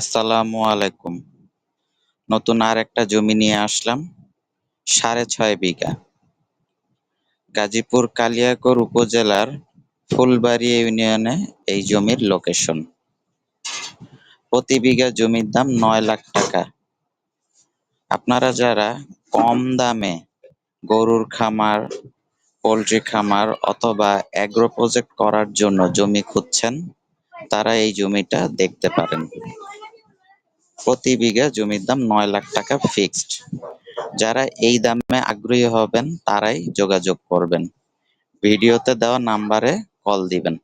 আসসালামু আলাইকুম। নতুন আর একটা জমি নিয়ে আসলাম, সাড়ে ছয় বিঘা। গাজীপুর কালিয়াকৈর উপজেলার ফুলবাড়ী ইউনিয়নে এই জমির লোকেশন প্রতি বিঘা জমির দাম নয় লাখ টাকা। আপনারা যারা কম দামে গরুর খামার, পোলট্রি খামার অথবা অ্যাগ্রো প্রজেক্ট করার জন্য জমি খুঁজছেন, তারা এই জমিটা দেখতে পারেন। প্রতি বিঘা জমির দাম নয় লাখ টাকা ফিক্সড যারা এই দামে আগ্রহী হবেন, তারাই যোগাযোগ করবেন। ভিডিওতে দেওয়া নাম্বারে কল দিবেন।